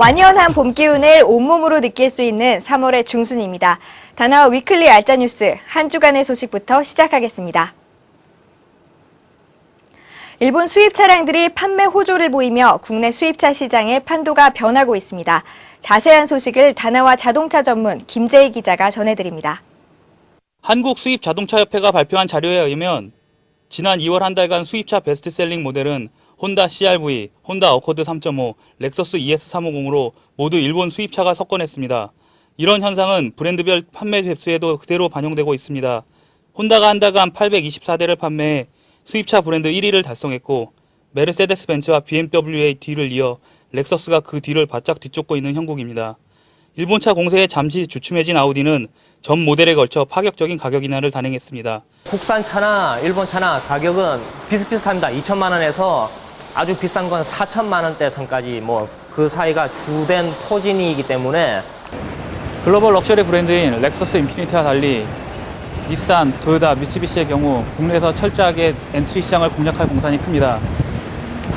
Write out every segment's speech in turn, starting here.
완연한 봄 기운을 온몸으로 느낄 수 있는 3월의 중순입니다. 다나와 위클리 알짜 뉴스 한 주간의 소식부터 시작하겠습니다. 일본 수입 차량들이 판매 호조를 보이며 국내 수입차 시장의 판도가 변하고 있습니다. 자세한 소식을 다나와 자동차 전문 김재희 기자가 전해드립니다. 한국 수입 자동차 협회가 발표한 자료에 의하면 지난 2월 한 달간 수입차 베스트셀링 모델은 혼다 CRV, 혼다 어코드 3.5, 렉서스 ES 350으로 모두 일본 수입차가 석권했습니다. 이런 현상은 브랜드별 판매 횟수에도 그대로 반영되고 있습니다. 혼다가 한 달간 824대를 판매해 수입차 브랜드 1위를 달성했고 메르세데스 벤츠와 BMW의 뒤를 이어 렉서스가 그 뒤를 바짝 뒤쫓고 있는 형국입니다. 일본차 공세에 잠시 주춤해진 아우디는 전 모델에 걸쳐 파격적인 가격 인하를 단행했습니다. 국산 차나 일본 차나 가격은 비슷비슷합니다. 2천만 원에서 아주 비싼 건 4천만 원대 선까지 뭐 그 사이가 주된 포진이기 때문에 글로벌 럭셔리 브랜드인 렉서스 인피니티와 달리 닛산, 도요타, 미쓰비시의 경우 국내에서 철저하게 엔트리 시장을 공략할 공산이 큽니다.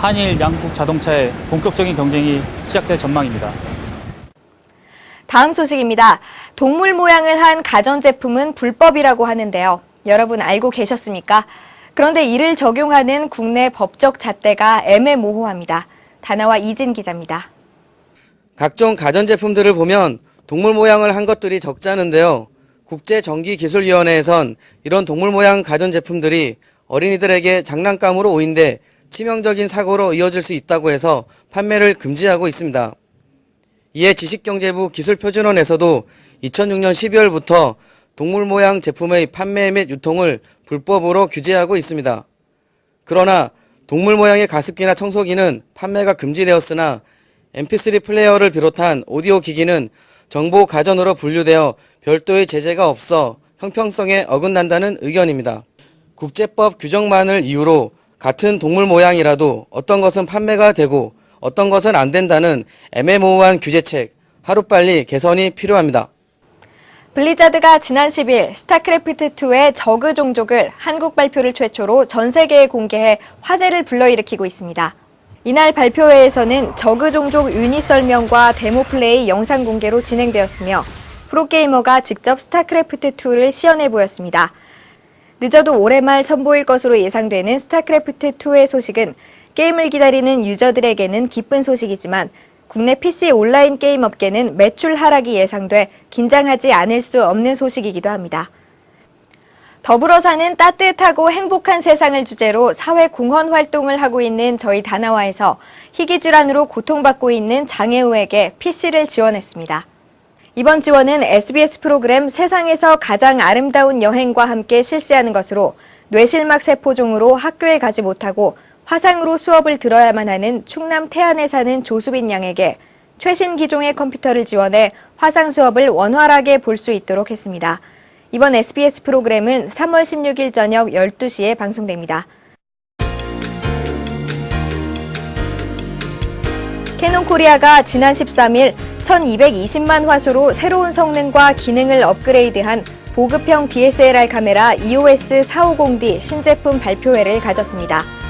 한일 양국 자동차의 본격적인 경쟁이 시작될 전망입니다. 다음 소식입니다. 동물 모양을 한 가전제품은 불법이라고 하는데요. 여러분 알고 계셨습니까? 그런데 이를 적용하는 국내 법적 잣대가 애매모호합니다. 다나와 이진 기자입니다. 각종 가전제품들을 보면 동물 모양을 한 것들이 적지 않은데요. 국제전기기술위원회에선 이런 동물 모양 가전제품들이 어린이들에게 장난감으로 오인돼 치명적인 사고로 이어질 수 있다고 해서 판매를 금지하고 있습니다. 이에 지식경제부 기술표준원에서도 2006년 12월부터 동물 모양 제품의 판매 및 유통을 불법으로 규제하고 있습니다. 그러나 동물 모양의 가습기나 청소기는 판매가 금지되었으나 mp3 플레이어를 비롯한 오디오 기기는 정보 가전으로 분류되어 별도의 제재가 없어 형평성에 어긋난다는 의견입니다. 국제법 규정만을 이유로 같은 동물 모양이라도 어떤 것은 판매가 되고 어떤 것은 안 된다는 애매모호한 규제책 하루빨리 개선이 필요합니다. 블리자드가 지난 10일 스타크래프트2의 저그 종족을 한국 발표를 최초로 전 세계에 공개해 화제를 불러일으키고 있습니다. 이날 발표회에서는 저그 종족 유닛 설명과 데모 플레이 영상 공개로 진행되었으며 프로게이머가 직접 스타크래프트2를 시연해 보였습니다. 늦어도 올해 말 선보일 것으로 예상되는 스타크래프트2의 소식은 게임을 기다리는 유저들에게는 기쁜 소식이지만 국내 PC 온라인 게임 업계는 매출 하락이 예상돼 긴장하지 않을 수 없는 소식이기도 합니다. 더불어 사는 따뜻하고 행복한 세상을 주제로 사회 공헌 활동을 하고 있는 저희 다나와에서 희귀 질환으로 고통받고 있는 장애우에게 PC를 지원했습니다. 이번 지원은 SBS 프로그램 세상에서 가장 아름다운 여행과 함께 실시하는 것으로 뇌실막 세포종으로 학교에 가지 못하고 화상으로 수업을 들어야만 하는 충남 태안에 사는 조수빈 양에게 최신 기종의 컴퓨터를 지원해 화상 수업을 원활하게 볼 수 있도록 했습니다. 이번 SBS 프로그램은 3월 16일 저녁 12시에 방송됩니다. 캐논 코리아가 지난 13일 1220만 화소로 새로운 성능과 기능을 업그레이드한 보급형 DSLR 카메라 EOS 450D 신제품 발표회를 가졌습니다.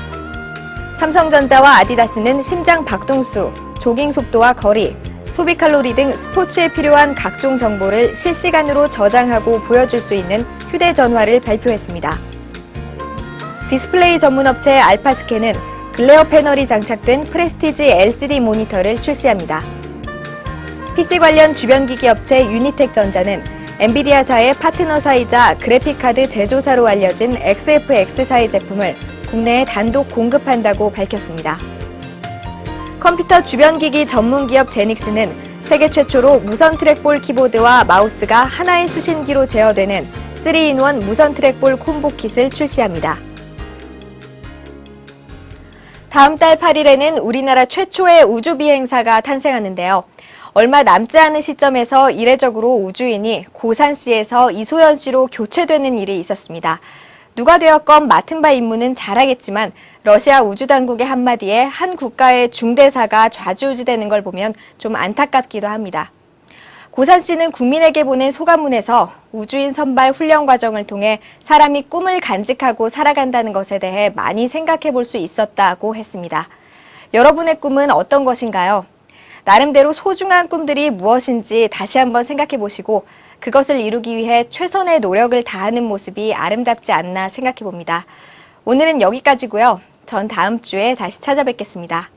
삼성전자와 아디다스는 심장 박동수, 조깅 속도와 거리, 소비 칼로리 등 스포츠에 필요한 각종 정보를 실시간으로 저장하고 보여줄 수 있는 휴대전화를 발표했습니다. 디스플레이 전문 업체 알파스캔은 글레어 패널이 장착된 프레스티지 LCD 모니터를 출시합니다. PC 관련 주변기기 업체 유니텍 전자는 엔비디아사의 파트너사이자 그래픽카드 제조사로 알려진 XFX사의 제품을 국내에 단독 공급한다고 밝혔습니다. 컴퓨터 주변기기 전문기업 제닉스는 세계 최초로 무선 트랙볼 키보드와 마우스가 하나의 수신기로 제어되는 3인원 무선 트랙볼 콤보 킷을 출시합니다. 다음 달 8일에는 우리나라 최초의 우주 비행사가 탄생하는데요. 얼마 남지 않은 시점에서 이례적으로 우주인이 고산시에서 이소연 씨로 교체되는 일이 있었습니다. 누가 되었건 맡은 바 임무는 잘하겠지만 러시아 우주당국의 한마디에 한 국가의 중대사가 좌지우지되는 걸 보면 좀 안타깝기도 합니다. 고산 씨는 국민에게 보낸 소감문에서 우주인 선발 훈련 과정을 통해 사람이 꿈을 간직하고 살아간다는 것에 대해 많이 생각해 볼 수 있었다고 했습니다. 여러분의 꿈은 어떤 것인가요? 나름대로 소중한 꿈들이 무엇인지 다시 한번 생각해 보시고 그것을 이루기 위해 최선의 노력을 다하는 모습이 아름답지 않나 생각해 봅니다. 오늘은 여기까지고요. 전 다음 주에 다시 찾아뵙겠습니다.